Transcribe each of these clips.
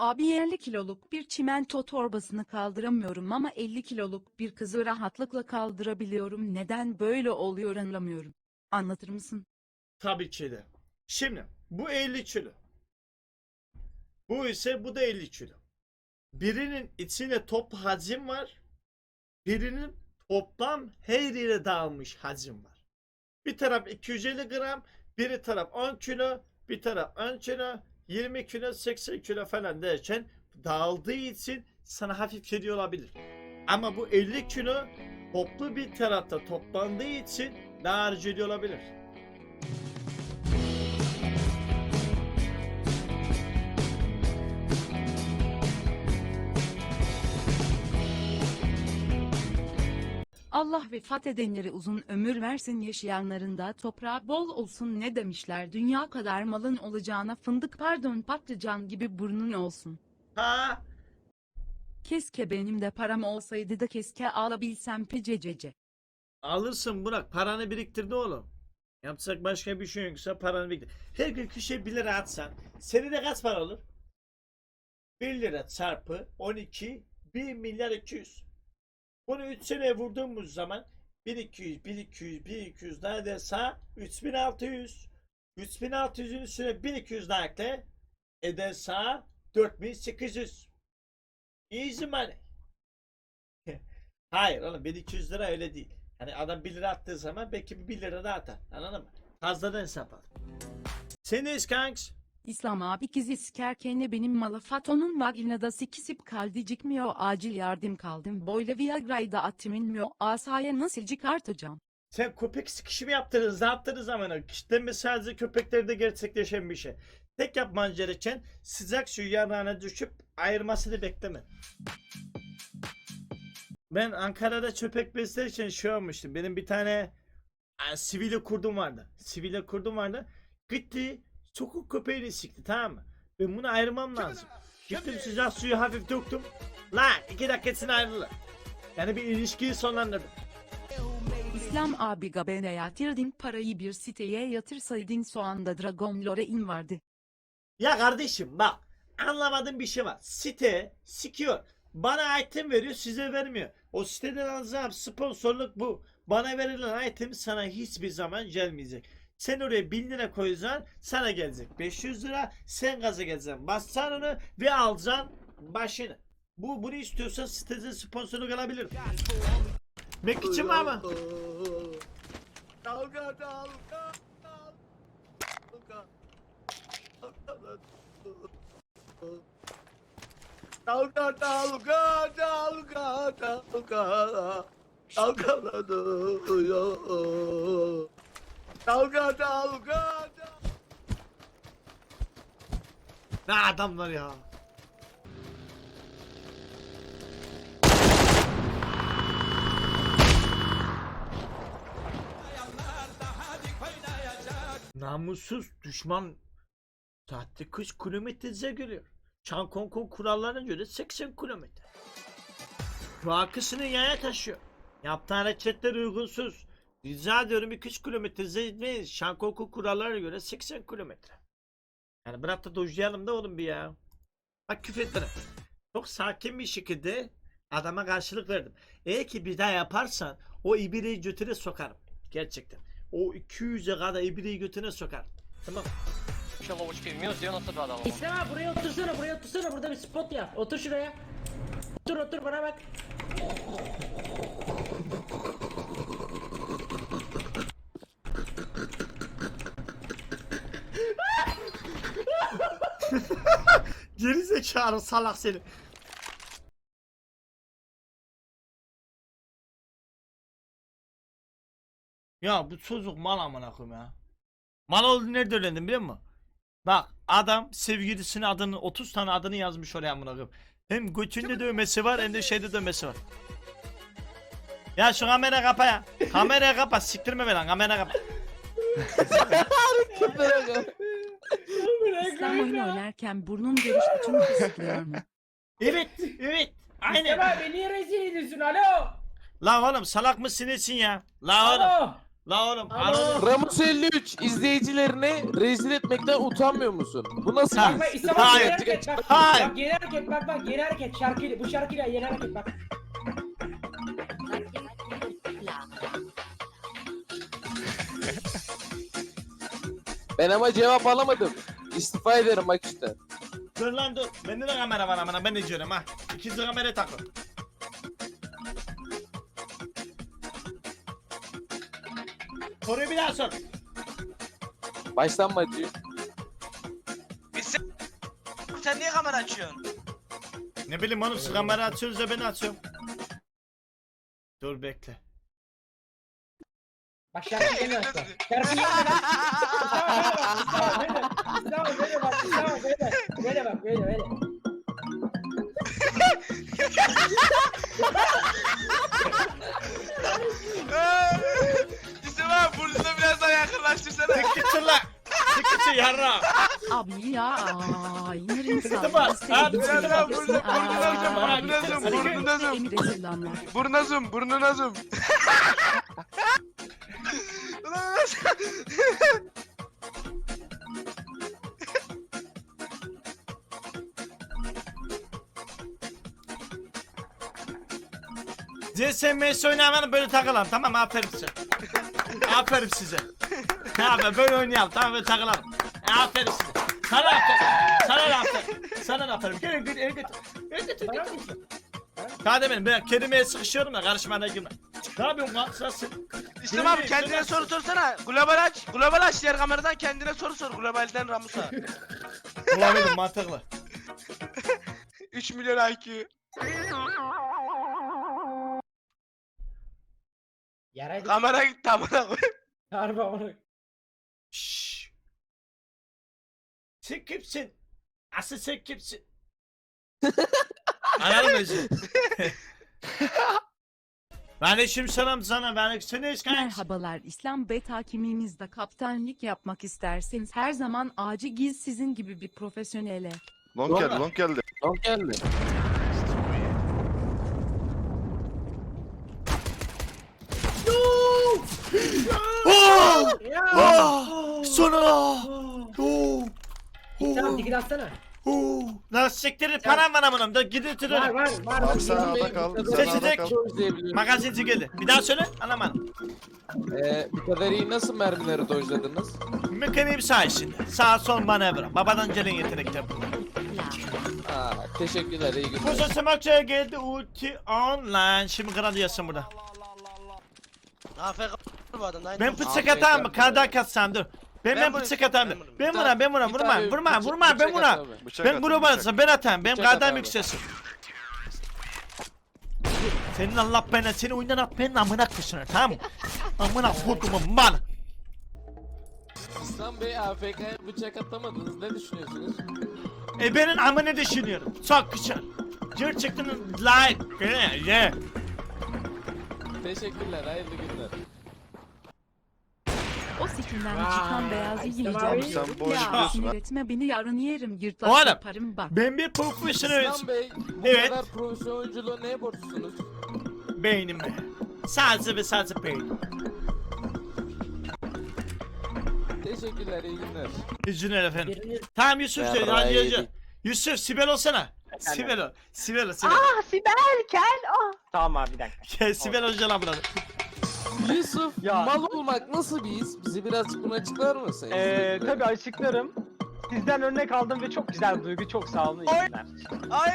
Abi 50 kiloluk bir çimento torbasını kaldıramıyorum ama 50 kiloluk bir kızı rahatlıkla kaldırabiliyorum. Neden böyle oluyor anlamıyorum. Anlatır mısın? Tabii ki de. Şimdi bu 50 kilo. Bu ise bu da 50 kilo. Birinin içinde top hacim var. Birinin toplam her yere dağılmış hacim var. Bir taraf 250 gram, biri taraf 10 kilo, bir taraf 10 kilo, 20 kilo, 80 kilo falan derken dağıldığı için sana hafif geliyor olabilir. Ama bu 50 kilo toplu bir tarafta toplandığı için daha geliyor olabilir. Allah vefat edenleri uzun ömür versin yaşayanların da toprağı bol olsun ne demişler dünya kadar malın olacağına fındık pardon patlıcan gibi burnun olsun. Ha Keşke benim de param olsaydı da keşke alabilsem pececece. Alırsın Burak. Paranı biriktirdi oğlum. Yapacak başka bir şey yoksa paranı biriktir. Her gün köşeye 1 lira atsan. Senede kaç para olur? 1 lira çarpı 12 1 milyar 200. Bunu 3 seneye vurduğumuz zaman 1200 1200 1200 daha ederse 3600 3600'ün üstüne 1200 daha ekle ederse 4800 Easy money. Hayır oğlum 1200 lira öyle değil. Hani adam 1 lira attığı zaman belki bir 1 lira daha atar. Anladın mı? Fazladan hesap al. Seniz kanks. İslam abi kız iskerken benim malafatonun vaginada sikisip kaldı çıkmıyor acil yardım kaldım böyle viagra'yı da atminmiyor asaya nasıl çıkartacağım? Sen köpek sıkışımı yaptınız. Ne yaptınız zaman? Kitleme sadece köpeklerde gerçekleşen bir şey. Tek yapman gereken sıcak suyu yanağına düşüp ayırmasını bekleme. Ben Ankara'da köpek beslerken şey olmuştu. Benim bir tane e, sivile kurdum vardı. Sivile kurdum vardı. Gitti sokak köpeğini sikti tamam mı? Ben bunu ayırmam lazım. Gittim sıcak suyu hafif döktüm. Lan iki dakikasını ayrılır. Yani bir ilişkiyi sonlandırdım. İslam abi gabene yatırdın parayı bir siteye yatırsaydın soğanda Dragon Lore'in vardı. Ya kardeşim bak anlamadığım bir şey var. Site sikiyor. Bana item veriyor size vermiyor. O siteden alacağım sponsorluk bu. Bana verilen item sana hiçbir zaman gelmeyecek. Sen oraya 1000 lira koyacaksın sana gelecek 500 lira sen gaza geleceksin basacaksın onu ve alacaksın başını. Bu bunu istiyorsan siteden sponsorluk alabilirim. Mek için var mı? Dalga dalga dalga Dalga dalga dalga dalga dalgalanıyor Dalga dalga Ne adamlar ya. Namussuz düşman saatte 40 kilometre görüyor. Çan Konkon kurallarına göre 80 kilometre. Rakısını yaya taşıyor. Yaptığı hareketler uygunsuz. Rica ediyorum 2-3 kilometre gitmeyin. Şankoku kurallarına göre 80 kilometre. Yani bırak da dojlayalım da oğlum bir ya. Bak küfretmene. Çok sakin bir şekilde adama karşılık verdim. Eğer ki bir daha yaparsan o ibireyi götüne sokarım. Gerçekten. O 200'e kadar ibireyi götüne sokarım. Tamam. Şalavuç minus 92 adam. İslam abi buraya otursana buraya otursana burada bir spot yap. Otur şuraya. Otur otur bana bak. Geri zekalı salak seni. Ya bu çocuk mal amına koyayım ya. Mal olduğunu nerede öğrendin biliyor musun? Bak adam sevgilisinin adını 30 tane adını yazmış oraya amına koyayım. Hem götünde dövmesi var hem de şeyde dövmesi var. Ya şu kamera kapa ya. Kamera kapa siktirme beni lan kamera kapa. İslam oyun oynarken burnun görüş açını kısıtlıyor mu? Evet evet. Aynen. Abi niye rezil ediyorsun alo? La oğlum salak mısın ya? La oğlum. Alo. La oğlum Alo. Ramus 53 izleyicilerine rezil etmekten utanmıyor musun? Bu nasıl Ha. Bak İslam Hayır. yeni hareket bak. Hayır. Bak yeni hareket bak bak yeni hareket şarkıyla bu şarkıyla yeni hareket bak. Ben ama cevap alamadım. İstifa ederim bak işte. Dur lan dur. Bende de kamera var amına ben de diyorum ha. İkinci kamera takın. Soruyu bir daha sor. Baştan mı acıyor? Sen niye kamera açıyorsun? Ne bileyim oğlum siz kamera açıyorsunuz da ben açıyorum. Dur bekle. Bak şarkı açtı. Şarkı yeni bak. İslam böyle bak. Böyle. Böyle bak böyle böyle. İstem abi burnuna biraz daha yakınlaştırsana. Lan. Tek gitsin yarra. Abi ya inir insan. Bak. Abi, biraz daha burnuna burnuna zoom. Burnuna zoom. Burnuna zoom. Burnuna zoom. Burnuna zoom. CSMS oynamanı böyle takılalım tamam aferin size. aferin size. Abi böyle oynayalım tamam böyle takılalım. Aferin size. Sana aferin. Sana aferin. Sana aferin. Gelin. Bana mı diyorsun? Hadi benim ben kelimeye sıkışıyorum da karışmana girme. Ne yapıyorsun lan sırası? İstem abi kendine soru sorsana. Global aç. Global aç diğer kameradan kendine soru sor. Globalden Ramus'a. Bulamadım mantıklı. 3 milyon IQ. Yaraydı. Kamera gitti amına koy. Harbi onu. Şşş. Sen kimsin? Asıl sen kimsin? Anladın mı şimdi selam sana. Ben seni hiç Merhabalar İslam Bet hakimimizde kaptanlık yapmak isterseniz her zaman acigiz sizin gibi bir profesyonele. Long geldi, long geldi. Long geldi. Oh! Ya. Oh! Sonuna! Oh! Tamam dikil atsana. Oh! Lan siktirin param var amınım da gidin Var var var. Abi sen ada kal, sen Seçecek. kal. Magazinci geldi. Bir daha söyle anlamadım. Ee, bu kadar iyi nasıl mermileri dojladınız? Mekaniğim sayesinde. Sağ sol manevra. Babadan gelen yetenekler bunlar. Aa, teşekkürler iyi günler. Kuzu Smakçı'ya geldi ulti online. Şimdi kral yazsın burada. AFK bu adam. Ben yeni- bıçak atayım mı? Kardan katsam dur. Ben ben Ben bıçak bunu- atayım. ben bunu- Ben buna ben buna Bir vurma tane vurma bıçak- vurma ben bıçak buna. at abi. Bıçak Ben bıçak. alsam ben atayım. Benim Bıçak at kardan abi. yükselsin. Senin Allah bana seni oyundan at benim amına kışına tamam mı? Amına kodumun mal. İslam Bey AFK'ya bıçak atamadınız. Ne düşünüyorsunuz? E benim amını düşünüyorum. Çok güzel. Gerçekten like. Yeah, yeah. Teşekkürler hayırlı günler. O sikinden çıkan beyazı yiyeceğim. Sen işi Ya biliyorsun sinir ha. etme beni yarın yerim Oğlum. yırtlak yaparım bak. Ben bir profesyonel İslam Bey bu Evet. kadar profesyonel oyunculuğa neye borçlusunuz? beynime. Sadece ve sadece beynim. Teşekkürler iyi günler. Üzgünler efendim. Tamam Yusuf söyle. Yarrağı Hadi yedik. Yusuf. Yusuf Sibel olsana. Sibel ol. Sibel ol. Sibel. Ah Sibel gel. Ah. Tamam abi bir dakika. Gel Sibel hoca lan burada. Yusuf Ya. mal olmak nasıl bir his? Bize birazcık bunu açıklar mısın? Ee, tabii açıklarım. Sizden örnek aldım ve çok güzel bir duygu. Çok sağ olun. iyi günler. Ay.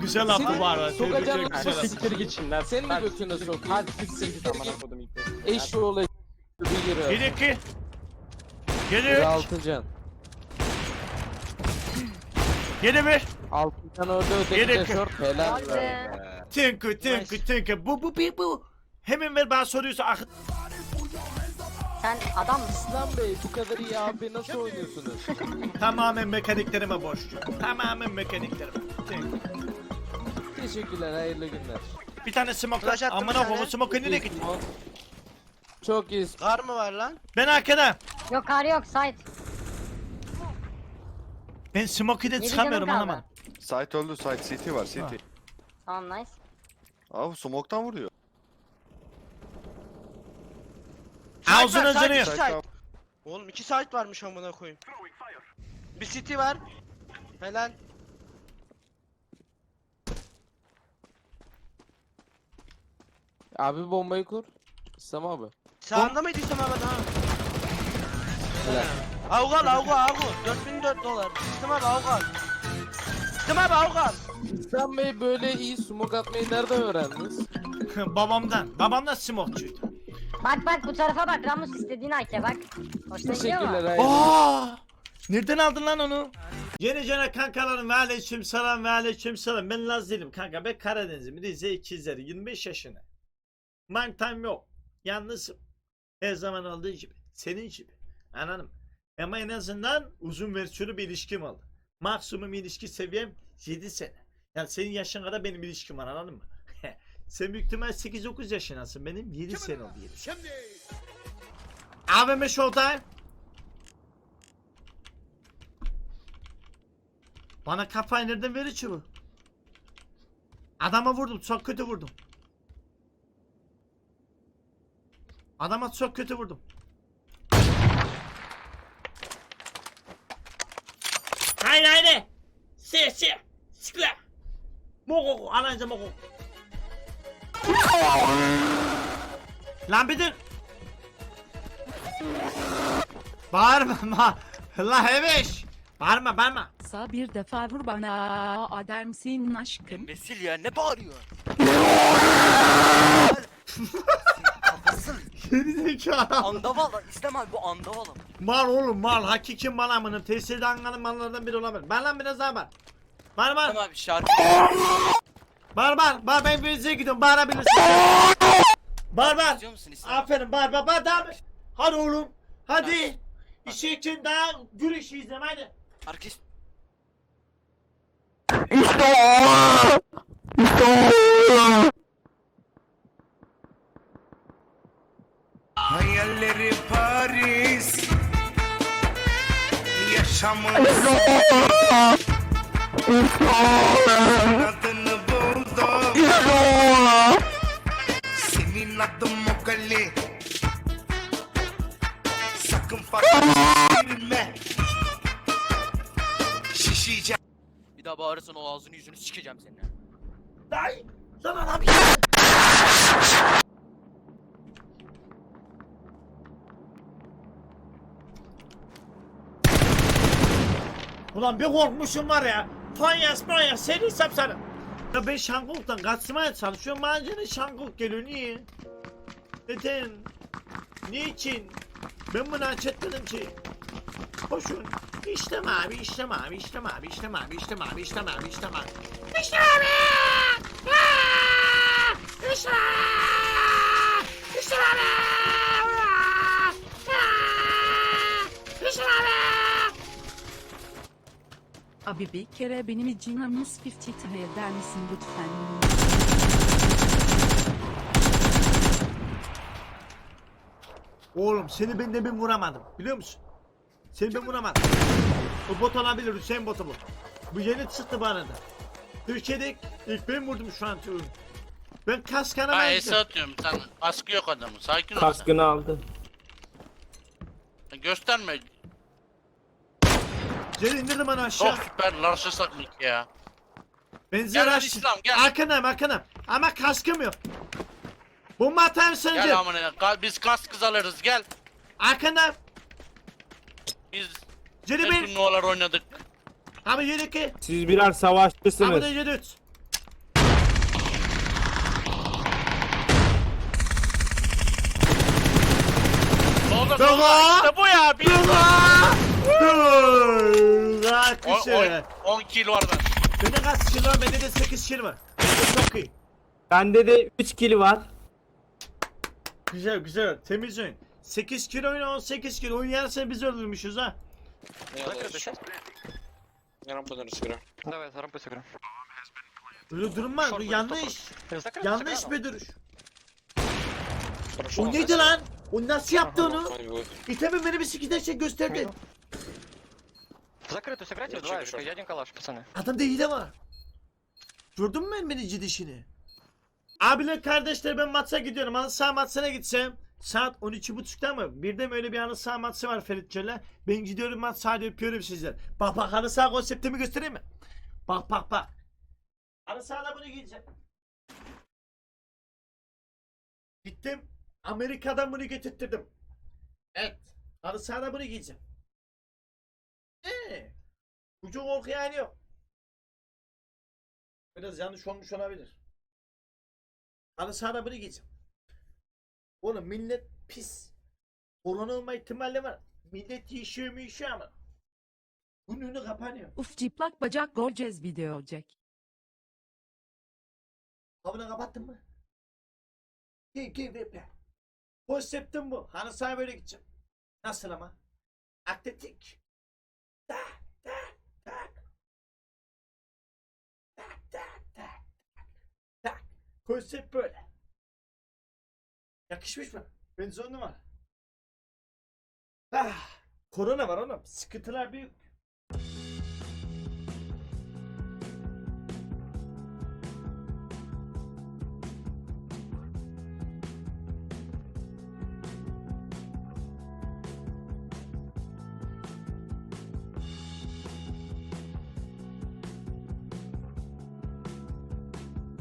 Güzel laf bu var. Seni sokacağım ederim. Güzel laf. Siktir git şimdi. lan. Senin de Hadi götüne sokayım. Hadi siktir git amına kodum ilk kez. Eşoğlu bir yürü. Bir iki. Yedi Bir üç. altı can. Yedi bir. Altı can orada öteki Yedi de short helal. Hadi. Tünkü tünkü tünkü. Bu bu bu bu. Hemen ver bana soruyorsa ah. Sen adam mısın? İslam Bey bu kadar iyi abi nasıl oynuyorsunuz? Tamamen mekaniklerime borçlu. Tamamen mekaniklerime. Tünkü. Teşekkürler hayırlı günler. Bir tane smoke. Flash attım bir Amına tane. koyayım smoke nereye gitti? Çok iyi. Kar mı var lan? Ben arkada. Yok kar yok site. Ben smoke'den Yedi çıkamıyorum canım kaldı. anlamadım. Site öldü, site CT var, CT. Tamam nice. Abi smoke'tan vuruyor. Site site. al. Oğlum iki site varmış amına koyayım. Bir city var. Helal. Abi bombayı kur. İslam abi. Sağında mıydı İslam abi ha? Avgal avgal avgal. 4004 dolar. İslam abi avgal. İslam abi avgal. İslam Bey böyle iyi smoke atmayı nereden öğrendiniz? Babamdan. Babam da smokçuydu. Bak bak bu tarafa bak Ramus istediğin hake bak. Hoşuna gidiyor Teşekkürler mu? Aa! Nereden aldın lan onu? Yeni cana kankalarım ve aleyküm selam ve aleyküm selam. Ben Laz değilim kanka. Ben Karadeniz'im. Rize ikizleri. 25 yaşında. Mind time yok. Yalnızım. Her zaman olduğu gibi. Senin gibi. Anladım. Ama en azından uzun versiyonu bir ilişkim oldu. Maksimum ilişki seviyem 7 sene. Yani senin yaşın kadar benim ilişkim var anladın mı? Sen büyük ihtimal 8-9 yaşındasın. Benim 7 sene oldu ilişkim. AVM Showtime. Bana kafayı nereden verir bu? Adama vurdum çok kötü vurdum. Adama çok kötü vurdum. Haydi haydi. Si si. Sıkla. Moko ananca moko. Lan bir dur. Bağırma ma. La heveş. Bağırma bağırma. Sa bir defa vur bana adamsın aşkım. Embesil ya ne bağırıyor? Geri zekalı. Andaval lan İslam abi bu andaval ama. Mal oğlum mal hakiki mal amının tesirde anganın mallardan biri olabilir. Bağır lan biraz daha bağır. Bağır bağır. İslam abi şarkı. Bağır bağır. Bağır ben benziğe gidiyorum bağırabilirsin. bağır bağır. Biliyor musun İslam? Aferin bağır bağır devam et. Hadi oğlum. Hadi. İşi için daha gül işi izleme hadi. Herkes Hayalleri Paris Yaşamın adını buldum Senin adın Mogali Sakın fark girme Şişeceğim bir daha bağırırsan o ağzını yüzünü sikeceğim senin. ha. Dayı. Sana lan. Ulan bir korkmuşum var ya. Fanyas manyas seni sapsarı. Ya ben Şanguk'tan kaçmaya çalışıyorum. Bence Şanguk geliyor. Niye? Neden? Niçin? Ben bunu aç etmedim ki. Boşun. İşlem abi, işlem abi, işlem abi, işlem abi, işlem abi, işlem abi, işlem abi. İşlem abi! Aa! İşlem abi! Aa! İşlem abi! Abi bir kere benim için Ramus 50 TL eder misin lütfen? Oğlum seni ben de ben vuramadım biliyor musun? Seni ben vuramadım. O bot olabilir Hüseyin botu bu. Bu yeni çıktı bu arada. Türkiye'de ilk ben vurdum şu an oyun. Ben kas kanama Ha gittim. Ese atıyorum sen kaskı yok adamın sakin ol Kaskını aldı. Gösterme Gel indirdim bana aşağı. çok süper larşasak mı ki ya Benzin Gel lan aşağı. İslam, gel. Arkanım arkanım. Ama kaskım yok. Bomba atar mısın Gel amına ka- biz kaskız alırız gel Arkanım. Biz Cedi ne bir. turnuvalar oynadık Abi yedi iki. Siz birer Abi savaşçısınız. de yedi üç. Solda Bravo. solda işte bu ya bir On- dışı. on- 10 kill var ben Bende kaç kill var? Bende de 8 kill var. Bende çok iyi. Bende de 3 kill var. Güzel güzel. Temiz oyun. 8 kill oyun 18 kill. Oyun yarısını biz öldürmüşüz ha. Öyle durulmaz. Bu yanlış. Yanlış bir duruş. O neydi lan? O nasıl yaptı onu? İtemin beni bir sikiden şey gösterdi. Закрытую сыграйте вдвоем, я один калаш, пацаны. Adamda hile var. Gördün mü beni cidişini? Abiler kardeşler ben maça gidiyorum. Halı saha maçına gideceğim. Saat 12.30'da mı? Bir de mi öyle bir halı saha maçı var Feritçe'yle. Ben gidiyorum maç sahada öpüyorum sizler. Bak bak halı saha konseptimi göstereyim mi? Bak bak bak. Halı sahada bunu giyeceğim. Gittim. Amerika'dan bunu getirttirdim. Evet. Halı sahada bunu giyeceğim. Eee. Ucu korku yani yok. Biraz yanlış olmuş olabilir. Halı sahada bunu giyeceğim. Oğlum millet pis. Korona olma ihtimali var. Millet yaşıyor mu yaşıyor ama. Bunun önü kapanıyor. Uf çıplak bacak gorgeous video Jack. Kapını kapattın mı? Gel gel bekle. Konseptim bu. Halı sahaya böyle gideceğim. Nasıl ama? Atletik. Tak Konsept böyle. Yakışmış mı? Ben on numara. Ah, korona var oğlum. Sıkıntılar büyük.